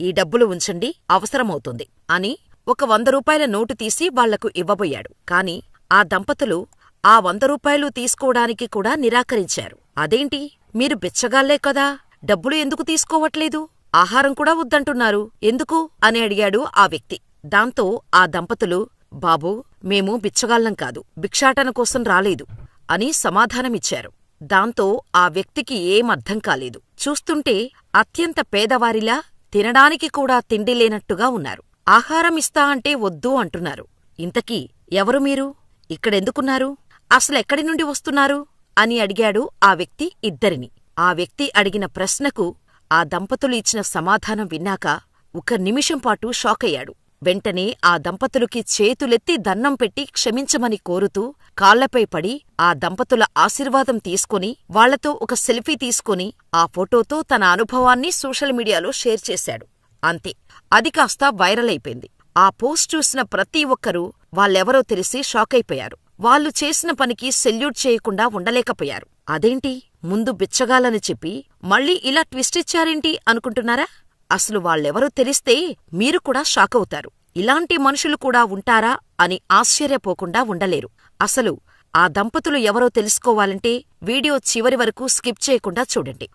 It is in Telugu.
ఈ డబ్బులు ఉంచండి అవసరమవుతుంది అని ఒక వంద రూపాయల నోటు తీసి వాళ్ళకు ఇవ్వబోయాడు. కాని ఆ దంపతులు ఆ వంద రూపాయలు తీసుకోవడానికి కూడా నిరాకరించారు. అదేంటి? మీరు బిచ్చగాళ్ళే కదా. డబ్బులు ఎందుకు తీసుకోవట్లేదు? ఆహారం కూడా వద్దంటున్నారు. ఎందుకు? అని అడిగాడు ఆ వ్యక్తి. దాంతో ఆ దంపతులు బాబూ మేము బిచ్చగాళ్ళం కాదు. భిక్షాటన కోసం రాలేదు అని సమాధానమిచ్చారు. దాంతో ఆ వ్యక్తికి ఏం కాలేదు. చూస్తుంటే అత్యంత పేదవారిలా తినడానికి కూడా తిండి లేనట్టుగా ఉన్నారు. ఆహారం ఇస్తా అంటే వద్దు అంటున్నారు. ఇంతకీ ఎవరు మీరు? ఇక్కడెందుకున్నారు? అసలెక్కడి నుండి వస్తున్నారు? అని అడిగాడు ఆ వ్యక్తి ఇద్దరిని. ఆ వ్యక్తి అడిగిన ప్రశ్నకు ఆ దంపతులు ఇచ్చిన సమాధానం విన్నాక ఒక నిమిషంపాటు షాకయ్యాడు. వెంటనే ఆ దంపతులకి చేతులెత్తి దన్నం పెట్టి క్షమించమని కోరుతూ కాళ్ళపై పడి ఆ దంపతుల ఆశీర్వాదం తీసుకుని వాళ్ళతో ఒక సెల్ఫీ తీసుకొని ఆ ఫోటోతో తన అనుభవాన్ని సోషల్ మీడియాలో షేర్ చేశాడు. అంతే. అది కాస్త వైరల్ అయిపోయింది. ఆ పోస్ట్ చూసిన ప్రతి ఒక్కరూ వాళ్ళెవరో తెలిసి షాకైపోయారు వాళ్ళు చేసిన పనికి సెల్యూట్ చేయకుండా ఉండలేకపోయారు. అదేంటి? ముందు బిచ్చగాలని చెప్పి మళ్ళీ ఇలా ట్విస్ట్ ఇచ్చారేంటి అనుకుంటున్నారా? అసలు వాళ్ళెవరో తెలిస్తే మీరు కూడా షాకవుతారు ఇలాంటి మనుషులు కూడా ఉంటారా అని ఆశ్చర్యపోకుండా ఉండలేరు. అసలు ఆ దంపతులు ఎవరో తెలుసుకోవాలంటే వీడియో చివరి వరకు స్కిప్ చేయకుండా చూడండి.